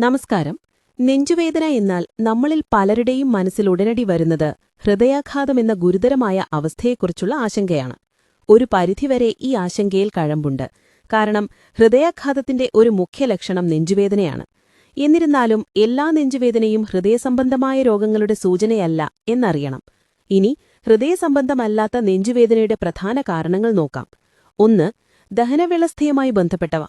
നമസ്കാരം. നെഞ്ചുവേദന എന്നാൽ നമ്മളിൽ പലരുടെയും മനസ്സിൽ ഉടനടി വരുന്നത് ഹൃദയാഘാതമെന്ന ഗുരുതരമായ അവസ്ഥയെക്കുറിച്ചുള്ള ആശങ്കയാണ്. ഒരു പരിധിവരെ ഈ ആശങ്കയിൽ കഴമ്പുണ്ട്. കാരണം ഹൃദയാഘാതത്തിന്റെ ഒരു മുഖ്യ ലക്ഷണം നെഞ്ചുവേദനയാണ്. എന്നിരുന്നാലും എല്ലാ നെഞ്ചുവേദനയും ഹൃദയസംബന്ധമായ രോഗങ്ങളുടെ സൂചനയല്ല എന്നറിയണം. ഇനി ഹൃദയസംബന്ധമല്ലാത്ത നെഞ്ചുവേദനയുടെ പ്രധാന കാരണങ്ങൾ നോക്കാം. ഒന്ന് ദഹനവ്യവസ്ഥയുമായി ബന്ധപ്പെട്ടവ.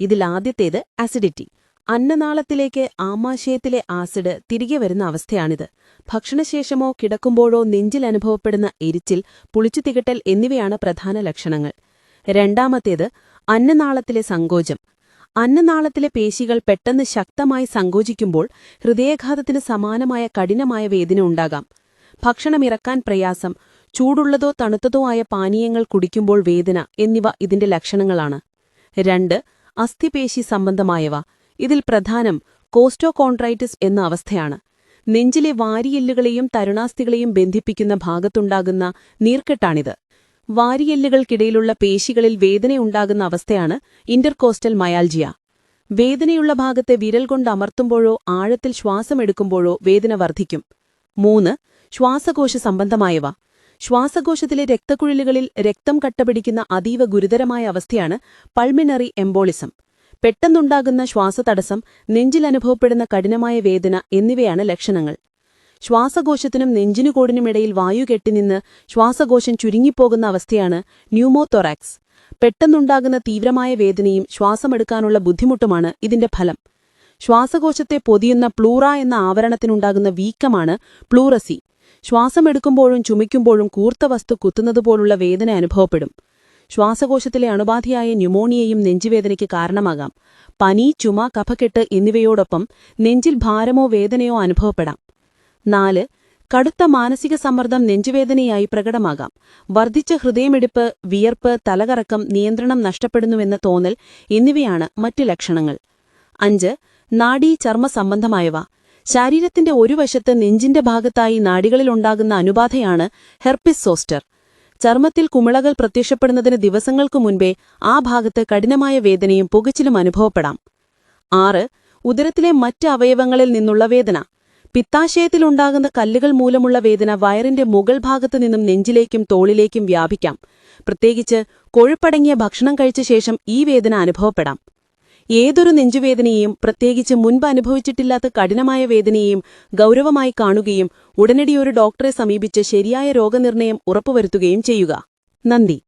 ഇതിലാദ്യത്തേത് അസിഡിറ്റി അന്നനാളത്തിലേക്ക് ആമാശയത്തിലെ ആസിഡ് തിരികെ വരുന്ന അവസ്ഥയാണിത്. ഭക്ഷണശേഷമോ കിടക്കുമ്പോഴോ നെഞ്ചിൽ അനുഭവപ്പെടുന്ന എരിച്ചിൽ പുളിച്ചു തികട്ടൽ എന്നിവയാണ് പ്രധാന ലക്ഷണങ്ങൾ. രണ്ടാമത്തേത് അന്നനാളത്തിലെ സങ്കോചം. അന്നനാളത്തിലെ പേശികൾ പെട്ടെന്ന് ശക്തമായി സങ്കോചിക്കുമ്പോൾ ഹൃദയാഘാതത്തിന് സമാനമായ കഠിനമായ വേദന ഉണ്ടാകാം. ഭക്ഷണമിറക്കാൻ പ്രയാസം ചൂടുള്ളതോ തണുത്തതോ ആയ പാനീയങ്ങൾ കുടിക്കുമ്പോൾ വേദന എന്നിവ ഇതിന്റെ ലക്ഷണങ്ങളാണ്. രണ്ട് അസ്ഥിപേശി സംബന്ധമായവ. ഇതിൽ പ്രധാനം കോസ്റ്റോകോൺട്രൈറ്റിസ് എന്ന അവസ്ഥയാണ്. നെഞ്ചിലെ വാരിയെല്ലുകളെയും തരുണാസ്ഥികളെയും ബന്ധിപ്പിക്കുന്ന ഭാഗത്തുണ്ടാകുന്ന നീർക്കെട്ടാണിത്. വാരിയെല്ലുകൾക്കിടയിലുള്ള പേശികളിൽ വേദനയുണ്ടാകുന്ന അവസ്ഥയാണ് ഇന്റർകോസ്റ്റൽ മയാൽജിയ. വേദനയുള്ള ഭാഗത്തെ വിരൽ കൊണ്ട് അമർത്തുമ്പോഴോ ആഴത്തിൽ ശ്വാസമെടുക്കുമ്പോഴോ വേദന വർദ്ധിക്കും. മൂന്ന് ശ്വാസകോശ സംബന്ധമായവ. ശ്വാസകോശത്തിലെ രക്തക്കുഴലുകളിൽ രക്തം കട്ടപിടിക്കുന്ന അതീവ ഗുരുതരമായ അവസ്ഥയാണ് പൾമിനറി എംബോളിസം. പെട്ടെന്നുണ്ടാകുന്ന ശ്വാസതടസ്സം നെഞ്ചിലനുഭവപ്പെടുന്ന കഠിനമായ വേദന എന്നിവയാണ് ലക്ഷണങ്ങൾ. ശ്വാസകോശത്തിനും നെഞ്ചിനുകോടിനുമിടയിൽ വായു കെട്ടിനിന്ന് ശ്വാസകോശം ചുരുങ്ങിപ്പോകുന്ന അവസ്ഥയാണ് ന്യൂമോതൊറാക്സ്. പെട്ടെന്നുണ്ടാകുന്ന തീവ്രമായ വേദനയും ശ്വാസമെടുക്കാനുള്ള ബുദ്ധിമുട്ടുമാണ് ഇതിന്റെ ഫലം. ശ്വാസകോശത്തെ പൊതിയുന്ന പ്ലൂറ എന്ന ആവരണത്തിനുണ്ടാകുന്ന വീക്കമാണ് പ്ലൂറസി. ശ്വാസമെടുക്കുമ്പോഴും ചുമയ്ക്കുമ്പോഴും കൂർത്ത വസ്തു കുത്തുന്നതുപോലുള്ള വേദന അനുഭവപ്പെടും. ശ്വാസകോശത്തിലെ അണുബാധയായ ന്യൂമോണിയയും നെഞ്ചുവേദനയ്ക്ക് കാരണമാകാം. പനി ചുമ കഫക്കെട്ട് എന്നിവയോടൊപ്പം നെഞ്ചിൽ ഭാരമോ വേദനയോ അനുഭവപ്പെടാം. നാല് കടുത്ത മാനസിക സമ്മർദ്ദം നെഞ്ചുവേദനയായി പ്രകടമാകാം. വർദ്ധിച്ച ഹൃദയമിടിപ്പ് വിയർപ്പ് തലകറക്കം നിയന്ത്രണം നഷ്ടപ്പെടുന്നുവെന്ന തോന്നൽ എന്നിവയാണ് മറ്റു ലക്ഷണങ്ങൾ. അഞ്ച് നാഡീ ചർമ്മ സംബന്ധമായവ. ശരീരത്തിന്റെ ഒരു വശത്ത് നെഞ്ചിന്റെ ഭാഗത്തായി നാഡികളിലുണ്ടാകുന്ന അനുബാധയാണ് ഹെർപ്പിസ് സോസ്റ്റർ. ചർമ്മത്തിൽ കുമിളകൾ പ്രത്യക്ഷപ്പെടുന്നതിന് ദിവസങ്ങൾക്കു മുൻപേ ആ ഭാഗത്ത് കഠിനമായ വേദനയും പുകച്ചിലും അനുഭവപ്പെടാം. ആറ് ഉദരത്തിലെ മറ്റ് അവയവങ്ങളിൽ നിന്നുള്ള വേദന. പിത്താശയത്തിലുണ്ടാകുന്ന കല്ലുകൾ മൂലമുള്ള വേദന വയറിന്റെ മുകൾ ഭാഗത്തു നിന്നും നെഞ്ചിലേക്കും തോളിലേക്കും വ്യാപിക്കാം. പ്രത്യേകിച്ച് കൊഴുപ്പടങ്ങിയ ഭക്ഷണം കഴിച്ച ശേഷം ഈ വേദന അനുഭവപ്പെടാം. ഏതൊരു നെഞ്ചുവേദനയെയും പ്രത്യേകിച്ച് മുൻപ് അനുഭവിച്ചിട്ടില്ലാത്ത കഠിനമായ വേദനയെയും ഗൗരവമായി കാണുകയും ഉടനടി ഒരു ഡോക്ടറെ സമീപിച്ച് ശരിയായ രോഗനിർണയം ഉറപ്പുവരുത്തുകയും ചെയ്യുക. നന്ദി.